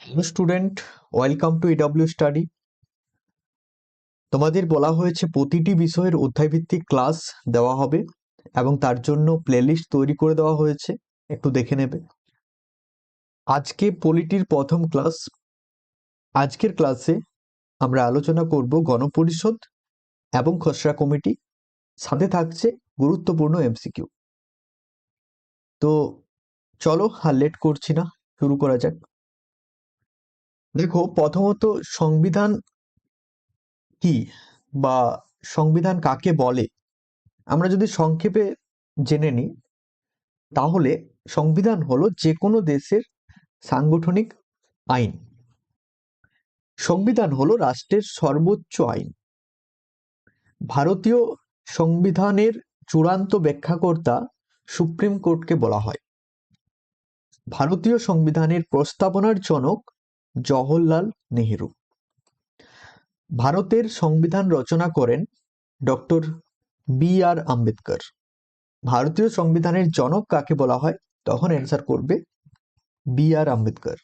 Hello student welcome to EW study তোমাদের বলা হয়েছে প্রতিটি বিষয়ের অধ্যায়ভিত্তিক ক্লাস দেওয়া হবে এবং তার জন্য প্লেলিস্ট তৈরি করে দেওয়া হয়েছে। একটু দেখে নেবে। আজকে পলিটির প্রথম ক্লাস আজকের ক্লাসে আমরা আলোচনা করব গণপরিষদ এবং খসড়া কমিটি। সাথে থাকছে গুরুত্বপূর্ণ এমসিকিউ তো চলো আর লেট করছি না, শুরু করা যাক। দেখো প্রথমত সংবিধান কি বা সংবিধান কাকে বলে? আমরা যদি সংক্ষেপে জেনে নিই, তাহলে সংবিধান হলো যে কোনো দেশের সাংগঠনিক আইন। সংবিধান হলো রাষ্ট্রের সর্বোচ্চ আইন। ভারতীয় সংবিধানের চূড়ান্ত ব্যাখ্যাকর্তা সুপ্রিম কোর্টকে বলা হয়। ভারতীয় সংবিধানের প্রস্তাবনার জনক জওহরলাল নেহেরু। ভারতের সংবিধান রচনা করেন ডক্টর বি আর আম্বেদকর। ভারতীয় সংবিধানের জনক কাকে বলা হয়? তখন অ্যান্সার করবে বি আর আম্বেদকর।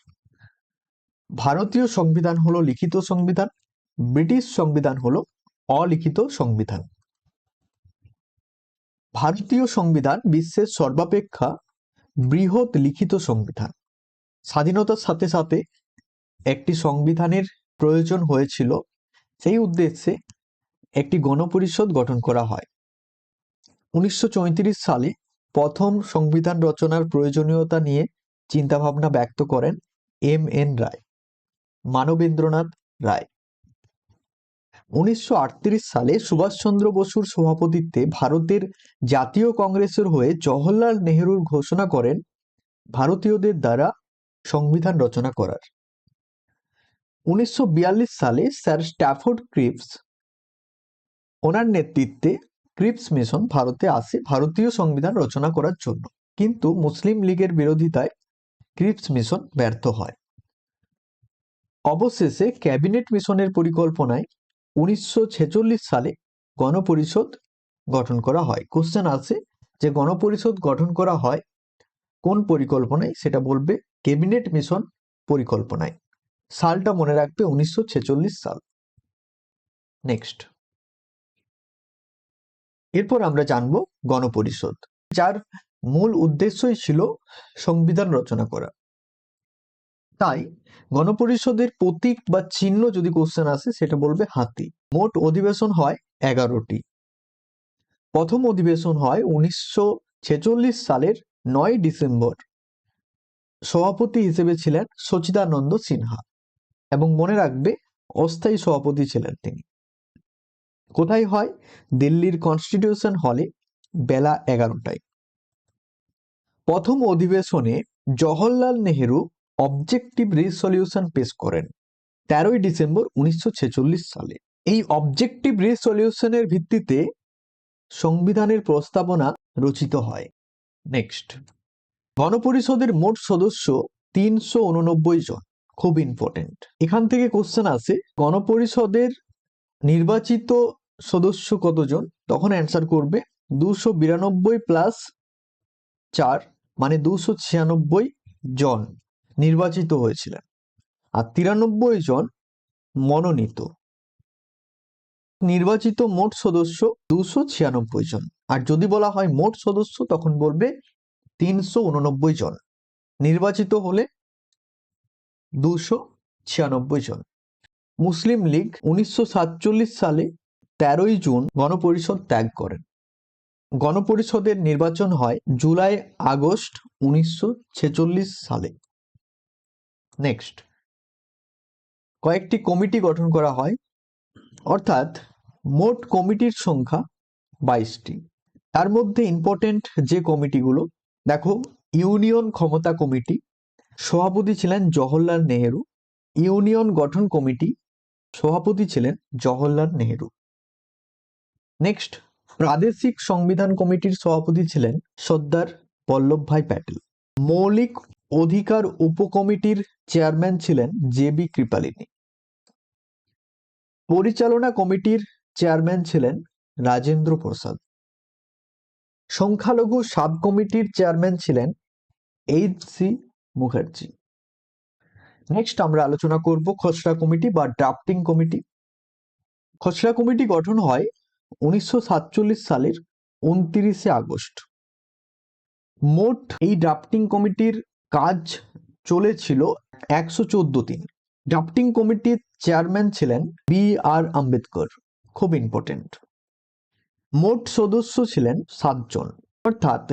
ভারতীয় সংবিধান হলো লিখিত সংবিধান, ব্রিটিশ সংবিধান হলো অলিখিত সংবিধান। ভারতীয় সংবিধান বিশ্বের সর্বাপেক্ষা বৃহৎ লিখিত সংবিধান। স্বাধীনতার সাথে সাথে একটি সংবিধানের প্রয়োজন হয়েছিল, সেই উদ্দেশ্যে একটি গণপরিষদ গঠন করা হয়। উনিশশো চৌত্রিশ সালে প্রথম সংবিধান রচনার প্রয়োজনীয়তা নিয়ে চিন্তাভাবনা ব্যক্ত করেন এম এন রায়, মানবেন্দ্রনাথ রায়। উনিশশো আটত্রিশ সালে সুভাষচন্দ্র বসুর সভাপতিত্বে ভারতের জাতীয় কংগ্রেসের হয়ে জওহরলাল নেহরুর ঘোষণা করেন, ভারতীয়দের দ্বারা সংবিধান রচনা করার। উনিশশো বিয়াল্লিশ সালে স্যার স্ট্যাফোর্ড ক্রিপস ওনার নেতৃত্বে ক্রিপস মিশন ভারতে আসে ভারতীয় সংবিধান রচনা করার জন্য। কিন্তু মুসলিম লীগের বিরোধিতায় ক্রিপস মিশন ব্যর্থ হয়। অবশেষে ক্যাবিনেট মিশনের পরিকল্পনায় উনিশশো ছেচল্লিশ সালে গণপরিষদ গঠন করা হয়। কোশ্চেন আছে যে গণপরিষদ গঠন করা হয় কোন পরিকল্পনায়? সেটা বলবে ক্যাবিনেট মিশন পরিকল্পনায়। সালটা মনে রাখবে উনিশশো ছেচল্লিশ সাল। নেক্সট এরপর আমরা জানব গণপরিষদ, যার মূল উদ্দেশ্যই ছিল সংবিধান রচনা করা। তাই গণপরিষদের প্রতীক বা চিহ্ন যদি কোশ্চেন আসে, সেটা বলবে হাতি। মোট অধিবেশন হয় এগারোটি। প্রথম অধিবেশন হয় উনিশশো ছেচল্লিশ সালের নয় ডিসেম্বর। সভাপতি হিসেবে ছিলেন সচিদানন্দ সিনহা। এবং মনে রাখবে, অস্থায়ী সভাপতি ছিলেন তিনি। কোথায় হয়? দিল্লির কনস্টিটিউশন হলে বেলা এগারোটায়। প্রথম অধিবেশনে জওহরলাল নেহেরু অবজেক্টিভ রিসলিউশন পেশ করেন তেরোই ডিসেম্বর উনিশশো ছেচল্লিশ সালে। এই অবজেক্টিভ রিসলিউশনের ভিত্তিতে সংবিধানের প্রস্তাবনা রচিত হয়। নেক্সট গণপরিষদের মোট সদস্য তিনশো উননব্বই জন। খুব ইম্পর্টেন্ট এখান থেকে কোশ্চেন আসে, গণপরিষদের নির্বাচিত সদস্য কতজন? তখন অ্যান্সার করবে দুশো বিরানব্বই প্লাস চার মানে দুশো ছিয়ানব্বই জন নির্বাচিত হয়েছিলেন। আর তিরানব্বই জন মনোনীত। নির্বাচিত মোট সদস্য দুশো ছিয়ানব্বই জন। আর যদি বলা হয় মোট সদস্য, তখন বলবে তিনশো উননব্বই জন। নির্বাচিত হলে দুশো ছিয়ানব্বই জন। মুসলিম লীগ উনিশশো সাতচল্লিশ সালে তেরোই জুন গণপরিষদ ত্যাগ করেন। গণপরিষদের নির্বাচন হয় জুলাই আগস্ট উনিশশো ছেচল্লিশ সালে। নেক্সট। কয়েকটি কমিটি গঠন করা হয়, অর্থাৎ মোট কমিটির সংখ্যা বাইশটি। তার মধ্যে ইম্পর্টেন্ট যে কমিটিগুলো, দেখো, ইউনিয়ন ক্ষমতা কমিটি সভাপতি ছিলেন জওহরলাল নেহেরু, ইউনিয়ন গঠন কমিটি সভাপতি ছিলেন জওহরলাল নেহেরু। নেক্সট প্রাদেশিক সংবিধান কমিটির সভাপতি ছিলেন সর্দার বল্লভভাই প্যাটেল। মৌলিক অধিকার উপকমিটির চেয়ারম্যান ছিলেন জে বি কৃপালিনী। পরিচালনা কমিটির চেয়ারম্যান ছিলেন রাজেন্দ্র প্রসাদ। সংখ্যালঘু সাব কমিটির চেয়ারম্যান ছিলেন এইচ সি মুখার্জি। নেক্সট আমরা আলোচনা করব খসড়া কমিটি বা ড্রাফটিং কমিটি। খসড়া কমিটি গঠন হয় উনিশশো সাতচল্লিশ সালের উনত্রিশে আগস্ট। মোট এই ড্রাফটিং কমিটির কাজ চলেছিল একশো চোদ্দ দিন। ড্রাফটিং কমিটির চেয়ারম্যান ছিলেন বি আর আম্বেদকর, খুব ইম্পর্টেন্ট মোট সদস্য ছিলেন সাতজন। অর্থাৎ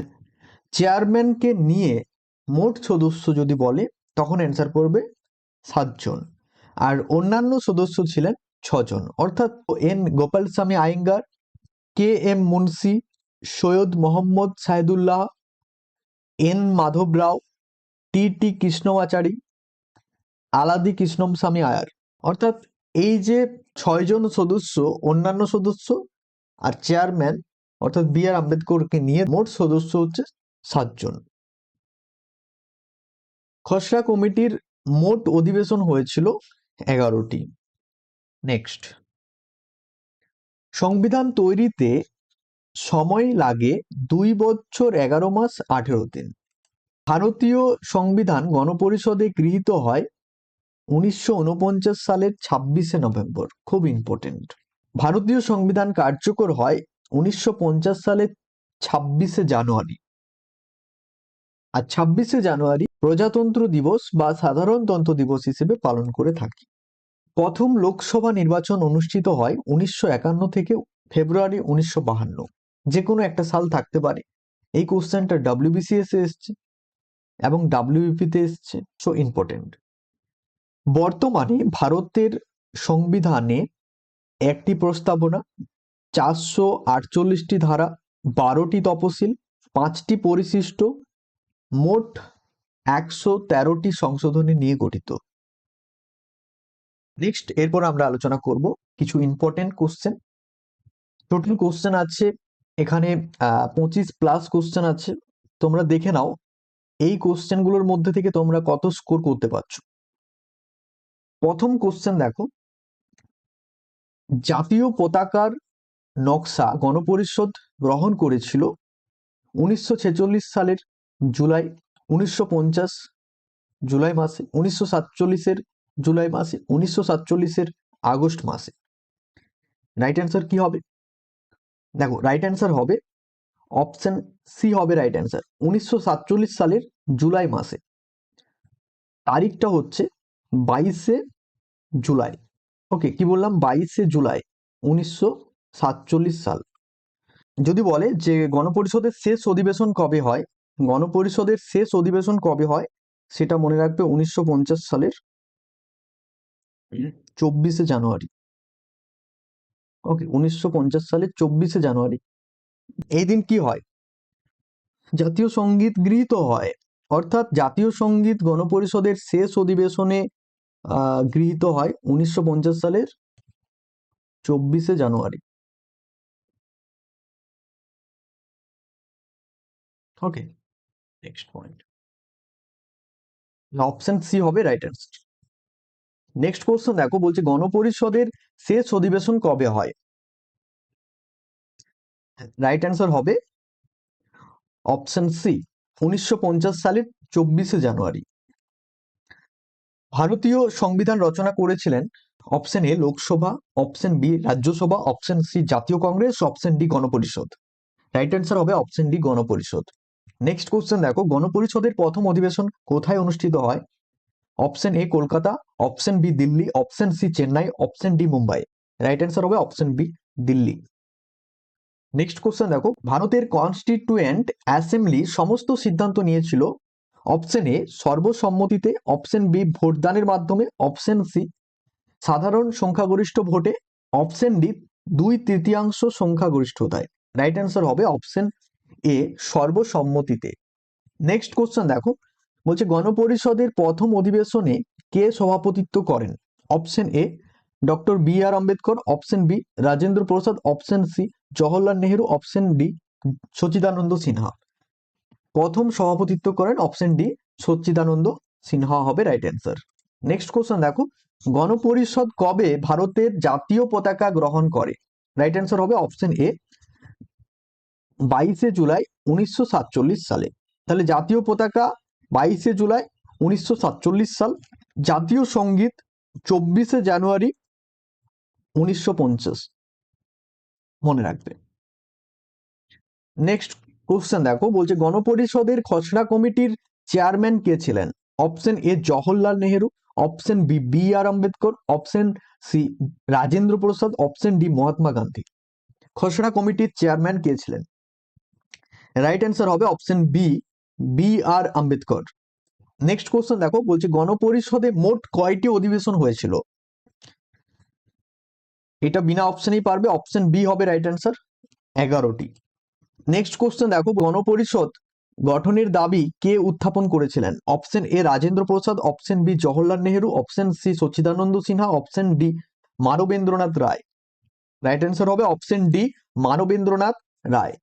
চেয়ারম্যানকে নিয়ে মোট সদস্য যদি বলে, তখন অ্যান্সার করবে সাতজন। আর অন্যান্য সদস্য ছিলেন ছজন। অর্থাৎ N Gopalaswami Ayyangar K M Munshi, Syed Mohammad Saadulla N Madhava Rao, T T Krishnamachari, Alladi Krishnaswami Ayyar. অর্থাৎ এই যে ছয়জন সদস্য, অন্যান্য সদস্য আর চেয়ারম্যান অর্থাৎ বি আর আম্বেদকরকে নিয়ে মোট সদস্য হচ্ছে সাতজন। খসড়া কমিটির মোট অধিবেশন হয়েছিল এগারোটি। নেক্সট সংবিধান তৈরিতে সময় লাগে দুই বছর এগারো মাস আঠেরো দিন। ভারতীয় সংবিধান গণপরিষদে গৃহীত হয় উনিশশো উনপঞ্চাশ সালের ছাব্বিশে নভেম্বর। খুব ইম্পর্টেন্ট ভারতীয় সংবিধান কার্যকর হয় উনিশশো পঞ্চাশ সালের ছাব্বিশে জানুয়ারি। আর ছাব্বিশে জানুয়ারি প্রজাতন্ত্র দিবস বা সাধারণতন্ত্র দিবস হিসেবে পালন করে থাকি। প্রথম লোকসভা নির্বাচন অনুষ্ঠিত হয় উনিশশো একান্ন থেকে ফেব্রুয়ারি উনিশশো বাহান্ন। যে কোনো একটা সাল থাকতে পারে। এই কোশ্চেনটা ডাব্লিউবিসিএস এ এসছে এবং ডাব্লিউবিপিতে এসছে। সো ইম্পর্টেন্ট বর্তমানে ভারতের সংবিধানে একটি প্রস্তাবনা, চারশো আটচল্লিশটি ধারা, বারোটি তপশিল, পাঁচটি পরিশিষ্ট মোট একশো তেরোটি সংশোধনী নিয়ে গঠিত। নেক্সট এরপর আমরা আলোচনা করব কিছু ইম্পর্টেন্ট কোশ্চেন টোটাল কোশ্চেন আছে, এখানে পঁচিশ প্লাস কোশ্চেন আছে। তোমরা দেখে নাও, এই কোশ্চেনগুলোর মধ্যে থেকে তোমরা কত স্কোর করতে পারছ। প্রথম কোশ্চেন দেখো, জাতীয় পতাকার নকশা গণপরিষদ গ্রহণ করেছিল উনিশশো ছেচল্লিশ সালের জুলাই উনিশশো পঞ্চাশ, জুলাই মাসে উনিশশো সাতচল্লিশের, জুলাই মাসে উনিশশো সাতচল্লিশের আগস্ট মাসে। রাইট অ্যান্সার কি হবে? দেখো রাইট অ্যান্সার হবে অপশন সি হবে রাইট অ্যান্সার উনিশশো সাতচল্লিশ সালের জুলাই মাসে। তারিখটা হচ্ছে বাইশে জুলাই। ওকে কি বললাম? বাইশে জুলাই উনিশশো সাতচল্লিশ সাল। যদি বলে যে গণপরিষদের শেষ অধিবেশন কবে হয় গণপরিষদের শেষ অধিবেশন কবে হয় সেটা মনে রাখবে উনিশশো পঞ্চাশ সালের চব্বিশে জানুয়ারি। ওকে উনিশশো পঞ্চাশ সালের চব্বিশে জানুয়ারি। এই দিন কি হয়? জাতীয় সংগীত গৃহীত হয়। অর্থাৎ জাতীয় সংগীত গণপরিষদের শেষ অধিবেশনে গৃহীত হয় উনিশশো পঞ্চাশ সালের চব্বিশে January. Okay next point option C হবে রাইট অ্যান্সার নেক্সট কোশ্চেন দেখো, বলছে গণপরিষদের শেষ অধিবেশন কবে হয়? রাইট অ্যান্সার হবে অপশন সি উনিশশো পঞ্চাশ সালের চব্বিশে জানুয়ারি। ভারতীয় সংবিধান রচনা করেছিলেন option A Lok Sabha option B Rajya Sabha option C জাতীয় কংগ্রেস অপশন ডি গণপরিষদ। রাইট অ্যান্সার হবে অপশন ডি গণপরিষদ। নেক্সট কোশ্চেন দেখো, গণপরিষদের প্রথম অধিবেশন কোথায় অনুষ্ঠিত হয়? Option A Kolkata option B Delhi option C Chennai option D Mumbai. Right answer হবে option B Delhi. Next question দেখো, ভারতের কনস্টিটিউয়েন্ট অ্যাসেম্বলি সমস্ত সিদ্ধান্ত নিয়েছিল। অপশন এ সর্বসম্মতিতে অপশন বি ভোটদানের মাধ্যমে অপশন সি সাধারণ সংখ্যাগরিষ্ঠ ভোটে অপশন ডি দুই তৃতীয়াংশ সংখ্যাগরিষ্ঠতায়। রাইট অ্যান্সার হবে অপশন এ সর্বসম্মতিতে। নেক্সট কোশ্চেন দেখো। বলছে, গণপরিষদের প্রথম অধিবেশনে কে সভাপতিত্ব করেন? Option A doctor B R Ambedkar. Option B Rajendra Prasad. Option C Jawaharlal Nehru. Option D Sachidananda Sinha. প্রথম সভাপতিত্ব করেন অপশন ডি সচ্চিদানন্দ সিনহা হবে রাইট অ্যান্সার নেক্সট কোশ্চেন দেখো। গণপরিষদ কবে ভারতের জাতীয় পতাকা গ্রহণ করে? রাইট অ্যান্সার হবে অপশন এ বাইশে জুলাই উনিশশো সাতচল্লিশ সালে। তাহলে জাতীয় পতাকা বাইশে জুলাই উনিশশো সাতচল্লিশ সাল। জাতীয় সংগীত চব্বিশে জানুয়ারি উনিশশো পঞ্চাশ। মনে রাখবে। নেক্সট কোশ্চেন দেখো, বলছে গণপরিষদের খসড়া কমিটির চেয়ারম্যান কে ছিলেন? Option A Jawaharlal Nehru option B B R Ambedkar option C Rajendra Prasad option D Mahatma Gandhi. খসড়া কমিটির চেয়ারম্যান কে ছিলেন? রাইট অ্যান্সার হবে option B B R Ambedkar next question দেখো, বলছে গণপরিষদে মোট কয়টি অধিবেশন হয়েছিল? এটা বিনা অপশনেই পারবে অপশন বি হবে রাইট অ্যান্সার এগারোটি। নেক্সট কোশ্চেন দেখো, গণপরিষদ গঠনের দাবি কে উত্থাপন করেছিলেন? Option A Rajendra Prasad option B Jawaharlal Nehru option C Sachchidananda Sinha option D Manabendranath Roy. Right answer হবে option D Manabendranath Roy.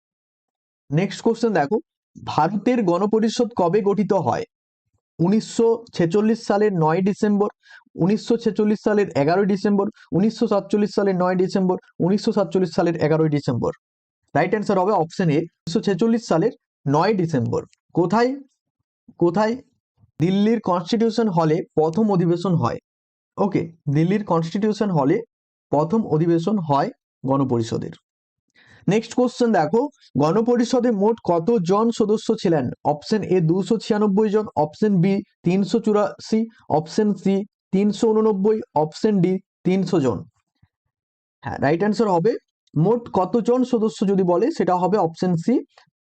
Next question দেখো। ভারতের গণপরিষদ কবে গঠিত হয়? উনিশশো ছেচল্লিশ সালের নয় ডিসেম্বর, উনিশশো ছেচল্লিশ সালের এগারোই ডিসেম্বর, উনিশশো সাতচল্লিশ সালের নয় ডিসেম্বর, উনিশশো সাতচল্লিশ সালের এগারোই ডিসেম্বর। রাইট অ্যান্সার হবে অপশন এ উনিশশো ছেচল্লিশ সালের নয় ডিসেম্বর। কোথায়? কোথায়? দিল্লির কনস্টিটিউশন হলে প্রথম অধিবেশন হয়। ওকে দিল্লির কনস্টিটিউশন হলে প্রথম অধিবেশন হয় গণপরিষদের। নেক্সট কোশ্চেন দেখো। গণপরিষদে মোট কত জন সদস্য ছিলেন? অপশন এ দুশো ছিয়ানব্বই জন অপশন বি তিনশো চুরাশি অপশন সি তিনশো উননব্বই অপশন ডি তিনশো জন। হ্যাঁ রাইট অ্যান্সার হবে মোট কতজন সদস্য যদি বলে, সেটা হবে অপশন সি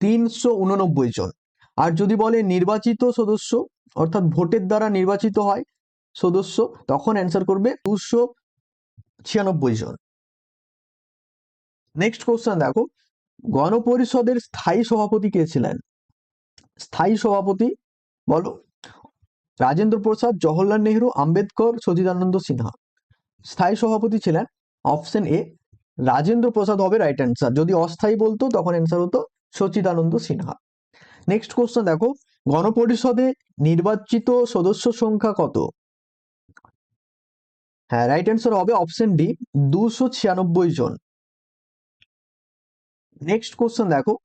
তিনশো উননব্বই জন। আর যদি বলে নির্বাচিত সদস্য, অর্থাৎ ভোটের দ্বারা নির্বাচিত হয় সদস্য, তখন অ্যান্সার করবে দুশো ছিয়ানব্বই জন। নেক্সট কোশ্চেন দেখো। গণপরিষদের স্থায়ী সভাপতি কে ছিলেন? স্থায়ী সভাপতি বলো। রাজেন্দ্র প্রসাদ, জওহরলাল নেহরু, আম্বেদকর, সচিদানন্দ সিনহা। স্থায়ী সভাপতি ছিলেন অপশন এ রাজেন্দ্র প্রসাদ হবে রাইট অ্যান্সার যদি অস্থায়ী বলতো, তখন অ্যান্সার হতো সচিদানন্দ সিনহা। নেক্সট কোশ্চেন দেখো। গণপরিষদে নির্বাচিত সদস্য সংখ্যা কত? হ্যাঁ রাইট অ্যান্সার হবে অপশন ডি দুশো ছিয়ানব্বই জন। নেক্সট কোশ্চেন দেখো।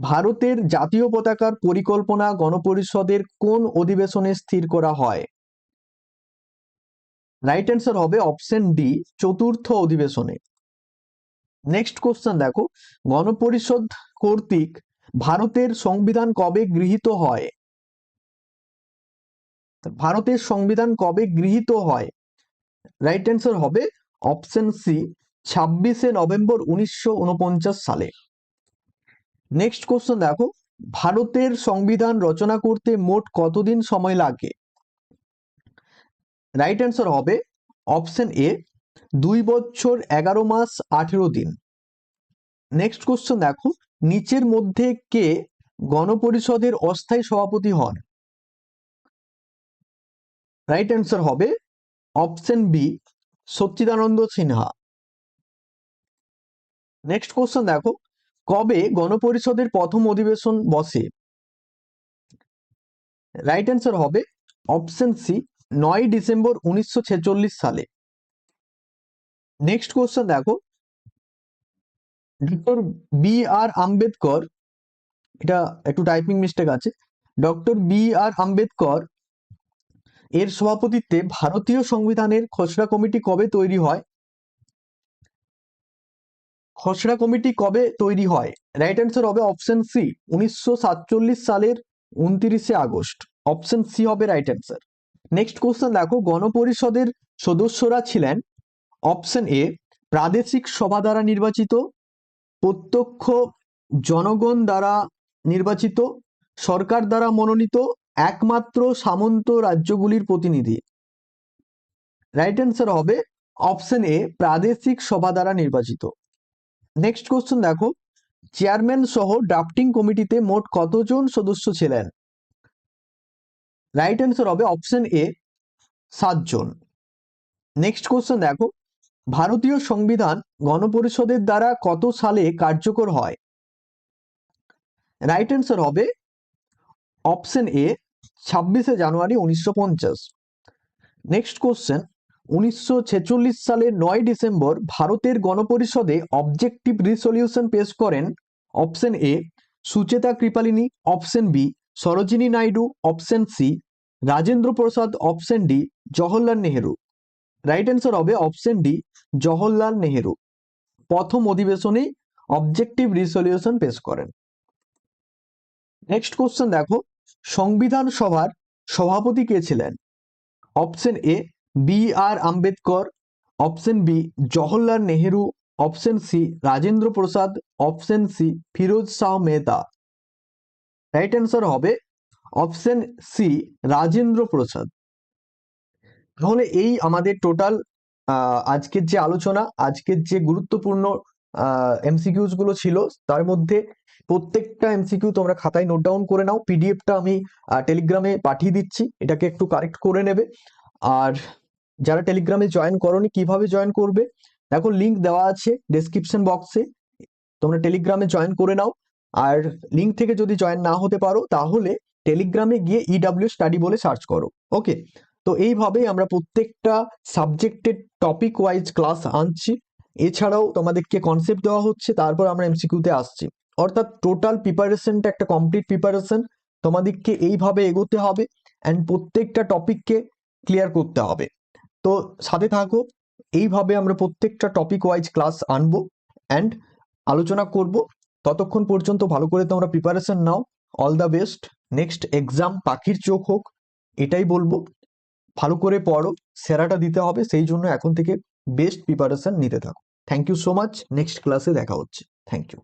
ভারতের জাতীয় পতাকার পরিকল্পনা গণপরিষদের কোন অধিবেশনে স্থির করা হয়? রাইট অ্যান্সার হবে অপশন ডি চতুর্থ অধিবেশনে। নেক্সট কোশ্চেন দেখো। গণপরিষদ কর্তৃক ভারতের সংবিধান কবে গৃহীত হয়? ভারতের সংবিধান কবে গৃহীত হয়? রাইট অ্যান্সার হবে অপশন সি ছাব্বিশে নভেম্বর উনিশশো উনপঞ্চাশ সালে। নেক্সট কোশ্চেন দেখো। ভারতের সংবিধান রচনা করতে মোট কতদিন সময় লাগে? রাইট অ্যান্সার হবে অপশন এ দুই বছর, এগারো মাস, আঠেরো দিন। নেক্সট কোশ্চেন দেখো, নিচের মধ্যে কে গণপরিষদের অস্থায়ী সভাপতি হন? রাইট অ্যান্সার হবে option B Sachchidananda Sinha. Next question দেখো কবে গণপরিষদের প্রথম অধিবেশন বসে? রাইট অ্যান্সার হবে অপশন সি নয় ডিসেম্বর উনিশশো ছেচল্লিশ সালে। নেক্সট কোশ্চেন দেখো। ডক্টর বি আর আম্বেদকর, এটা একটু টাইপিং মিস্টেক আছে। ডক্টর বি আর আম্বেদকর, এর সভাপতিত্বে ভারতীয় সংবিধানের খসড়া কমিটি কবে তৈরি হয়? খসড়া কমিটি কবে তৈরি হয়? রাইট অ্যান্সার হবে অপশন সি উনিশশো সাতচল্লিশ সালের উনত্রিশে আগস্ট। অপশন সি হবে রাইট অ্যান্সার নেক্সট কোশ্চেন দেখো, গণপরিষদের সদস্যরা ছিলেন। অপশন এ প্রাদেশিক সভা দ্বারা নির্বাচিত, প্রত্যক্ষ জনগণ দ্বারা নির্বাচিত, সরকার দ্বারা মনোনীত, একমাত্র সামন্ত রাজ্যগুলির প্রতিনিধি। রাইট অ্যান্সার হবে অপশন এ প্রাদেশিক সভা দ্বারা নির্বাচিত। নেক্সট কোশ্চেন দেখো। চেয়ারম্যান সহ ড্রাফটিং কমিটিতে মোট কতজন সদস্য ছিলেন? রাইট অ্যান্সার হবে অপশন এ সাতজন। নেক্সট কোশ্চেন দেখো। ভারতীয় সংবিধান গণপরিষদের দ্বারা কত সালে কার্যকর হয়? রাইট অ্যান্সার হবে অপশন এ ছাব্বিশে জানুয়ারি উনিশশো পঞ্চাশ। নেক্সট কোশ্চেন উনিশশো ছেচল্লিশ সালের নয় ডিসেম্বর ভারতের গণপরিষদে অবজেক্টিভ রিসলিউশন পেশ করেন option A Sucheta Kripalani option B Sarojini Naidu option C Rajendra Prasad option D Jawaharlal Nehru. Right answer হবে অপশন ডি জওহরলাল নেহেরু। প্রথম অধিবেশনেই অবজেক্টিভ রিসলিউশন পেশ করেন। নেক্সট কোশ্চেন দেখো, সংবিধান সভার সভাপতি কে ছিলেন? Option A B R Ambedkar, option B Jawaharlal Nehru, option C Rajendra Prasad, option C Firoz Shah Mehta. Right answer হবে অপশন সি রাজেন্দ্র প্রসাদ। তাহলে এই আমাদের টোটাল আজকের যে আলোচনা, আজকের যে গুরুত্বপূর্ণ এমসিকিউজগুলো ছিল, তার মধ্যে প্রত্যেকটা এমসিকিউ তোমরা খাতায় নোট ডাউন করে নাও পিডিএফটা আমি টেলিগ্রামে পাঠিয়ে দিচ্ছি, এটাকে একটু কারেক্ট করে নেবে। আর যারা টেলিগ্রামে জয়েন করনি, কীভাবে জয়েন করবে? দেখো লিংক দেওয়া আছে ডেসক্রিপশন বক্সে তোমরা টেলিগ্রামে জয়েন করে নাও। আর লিংক থেকে যদি জয়েন না হতে পারো, তাহলে টেলিগ্রামে গিয়ে ইডাব্লিউ স্টাডি বলে সার্চ করো। ওকে তো এইভাবেই আমরা প্রত্যেকটা সাবজেক্টের টপিক ওয়াইজ ক্লাস আনছি। এছাড়াও তোমাদেরকে কনসেপ্ট দেওয়া হচ্ছে, তারপর আমরা এমসিকিউতে আসছি। অর্থাৎ টোটাল প্রিপারেশনটা একটা কমপ্লিট প্রিপারেশন তোমাদেরকে এইভাবে এগোতে হবে। অ্যান্ড প্রত্যেকটা টপিককে ক্লিয়ার করতে হবে। তো সাথে থাকো এইভাবে আমরা প্রত্যেকটা টপিক ওয়াইজ ক্লাস আনব অ্যান্ড আলোচনা করব। ততক্ষণ পর্যন্ত ভালো করে তোমরা preparation now. All the best next exam পাখির চোখ হোক, এটাই বলব। ভালো করে পড়ো, সেরাটা দিতে হবে, সেই জন্য এখন থেকে বেস্ট প্রিপারেশন নিতে থাকো। Thank you so much next ক্লাসে দেখা হচ্ছে। Thank you